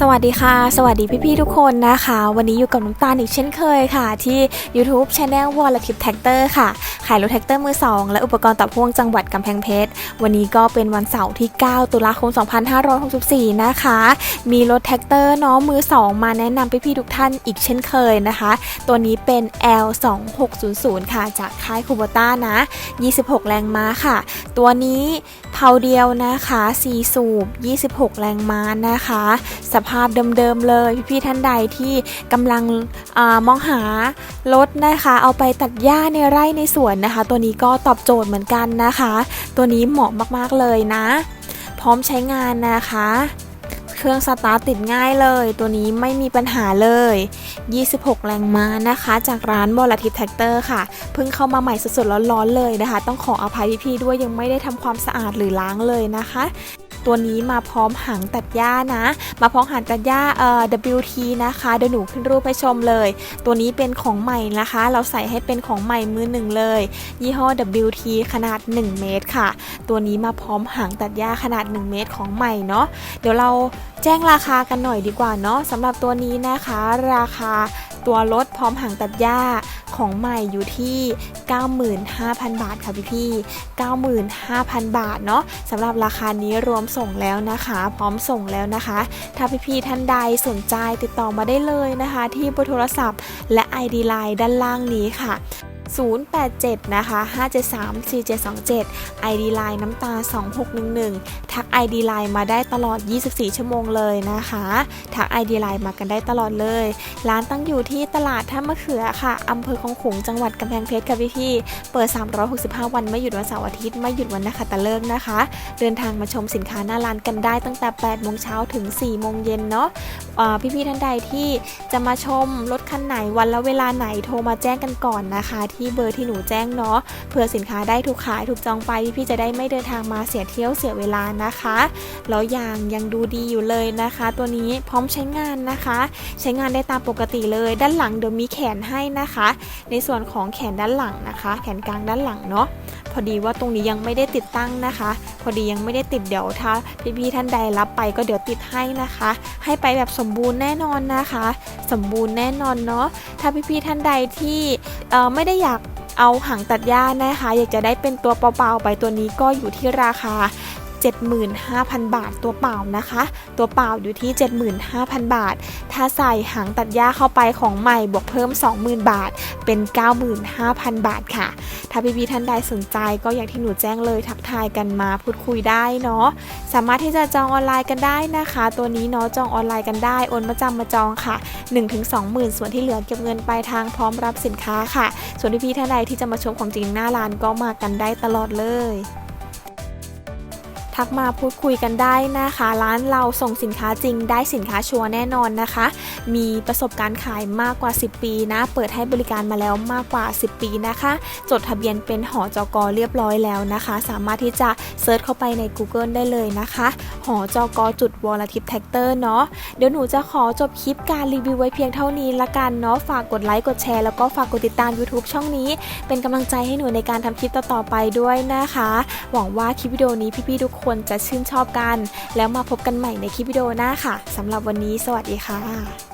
สวัสดีค่ะ สวัสดีพี่ๆทุกคนนะคะ วันนี้อยู่กับน้ำตาลอีกเช่นเคยค่ะ ที่ YouTube Channel วอลทิปแท็กเตอร์ค่ะ ขายรถแท็กเตอร์มือ 2 และอุปกรณ์ตัดพ่วงจังหวัดกำแพงเพชร วันนี้ก็เป็นวันเสาร์ที่ 9 ตุลาคม 2564 นะคะ มีรถแท็กเตอร์น้องมือ 2 มาแนะนำพี่ๆทุกท่านอีกเช่นเคยนะคะ ตัวนี้เป็น L2600 ค่ะ จากค่ายคูโบต้านะ 26 แรงม้าค่ะ ตัวนี้เพาเดียวนะคะ4สูบ 26 แรงม้านะคะสภาพเดิมๆเลย พี่ๆท่านใดที่กำลังอมองหารถนะคะ เอาไปตัดหญ้าในไร่ในสวนนะคะ ตัวนี้ก็ตอบโจทย์เหมือนกันนะคะ ตัวนี้เหมาะมากๆเลยนะ พร้อมใช้งานนะคะเครื่องสตาร์ทติดง่ายเลย ตัวนี้ไม่มีปัญหาเลย 26 แรงม้านะคะ จากร้านบอลทิปแท็กเตอร์ค่ะ เพิ่งเข้ามาใหม่สดๆร้อนๆเลยนะคะ ต้องขออภัยพี่ๆด้วยยังไม่ได้ทำความสะอาดหรือล้างเลยนะคะ ตัวนี้มาพร้อมหางตัดหญ้านะ มาพร้อมหางตัดหญ้าเอ่อ WT นะคะเดี๋ยวหนูขึ้นรูปให้ชมเลย ตัวนี้เป็นของใหม่นะคะ เราใส่ให้เป็นของใหม่มือหนึ่งเลย ยี่ห้อ WT ขนาด 1 เมตรค่ะ ตัวนี้มาพร้อมหางตัดหญ้าขนาด 1 เมตรของใหม่เนาะเดี๋ยวเราแจ้งราคากันหน่อยดีกว่าเนาะสำหรับตัวนี้นะคะ ราคาตัวรถพร้อมหางตัดหญ้า ของใหม่อยู่ที่ 95,000 บาทค่ะพี่พี่95,000 บาทเนาะสำหรับราคานี้รวมส่งแล้วนะคะ พร้อมส่งแล้วนะคะ ถ้าพี่พี่ท่านใดสนใจติดต่อมาได้เลยนะคะ ที่เบอร์โทรศัพท์ และ ID Line ด้านล่างนี้ค่ะ 087 นะคะ 573 4727 ID Line น้ำตา 2611 ทัก ID Line มาได้ตลอด 24 ชั่วโมงเลยนะคะ ทัก ID Line มากันได้ตลอดเลย ร้านตั้งอยู่ที่ตลาดท่ามะเขือค่ะ อำเภอคลองขลุงจังหวัดกำแพงเพชรค่ะพี่พี่ เปิด 365 วัน ไม่หยุดวันเสาร์อาทิตย์ ไม่หยุดวันนักขัตฤกษ์นะคะ เดินทางมาชมสินค้าหน้าร้านกันได้ตั้งแต่ 8 โมงเช้าถึง 4 โมงเย็นเนาะอ่าพี่ท่านใดที่จะมาชมรถคันไหนวันและเวลาไหนโทรมาแจ้งกันก่อนนะคะที่เบอร์ที่หนูแจ้งเนาะเพื่อสินค้าได้ถูกขายถูกจองไปพี่ๆจะได้ไม่เดินทางมาเสียเที่ยวเสียเวลานะคะแล้วยางยังดูดีอยู่เลยนะคะ ตัวนี้พร้อมใช้งานนะคะ ใช้งานได้ตามปกติเลย ด้านหลังเดี๋ยวมีแขนให้นะคะ ในส่วนของแขนด้านหลังนะคะ แขนกลางด้านหลังเนาะ อดีว่าตรงนี้ยังไม่ได้ติดตั้งนะคะ พอดียังไม่ได้ติดเดี๋ยวถ้าพี่ๆท่านใดรับไปก็เดี๋ยวติดให้นะคะ ให้ไปแบบสมบูรณ์แน่นอนนะคะ สมบูรณ์แน่นอนเนาะถ้าพี่ๆท่านใดที่ไม่ได้อยากเอาหางตัดหญ้านะคะ อยากจะได้เป็นตัวเปล่าๆไปตัวนี้ก็อยู่ที่ราคา 75,000 บาทตัวเปล่านะคะ ตัวเปล่าอยู่ที่ 75,000 บาท ถ้าใส่หางตัดหญ้าเข้าไปของใหม่บวกเพิ่ม 20,000 บาท เป็น 95,000 บาทค่ะ ถ้าพี่ๆท่านใดสนใจก็อย่างที่หนูแจ้งเลยทักทายกันมาพูดคุยได้เนาะสามารถที่จะจองออนไลน์กันได้นะคะ ตัวนี้เนาะจองออนไลน์กันได้โอนมาจำมาจองค่ะ 1-20,000ส่วนที่เหลือเก็บเงินปลายทางพร้อมรับสินค้าค่ะ ส่วนพี่ๆท่านใดที่จะมาชมของจริงหน้าร้านก็มากันได้ตลอดเลย ทักมาพูดคุยกันได้นะคะ ร้านเราส่งสินค้าจริงได้สินค้าชัวร์แน่นอนนะคะ มีประสบการณ์ขายมากกว่า 10 ปีนะ เปิดให้บริการมาแล้วมากกว่า 10 ปีนะคะ จดทะเบียนเป็นหอจกเรียบร้อยแล้วนะคะ สามารถที่จะเซิร์ชเข้าไปใน Google ได้เลยนะคะหอจกจุดวอลทิปแท็กเตอร์เนาะเดี๋ยวหนูจะขอจบคลิปการรีวิวไว้เพียงเท่านี้ละกันเนาะฝากกดไลค์กดแชร์แล้วก็ฝากกดติดตาม YouTube ช่องนี้ เป็นกำลังใจให้หนูในการทำคลิปต่อๆไปด้วยนะคะ หวังว่าคลิปวิดีโอนี้พี่ๆทุกคนจะชื่นชอบกัน แล้วมาพบกันใหม่ในคลิปวิดีโอหน้าค่ะสำหรับวันนี้ สวัสดีค่ะ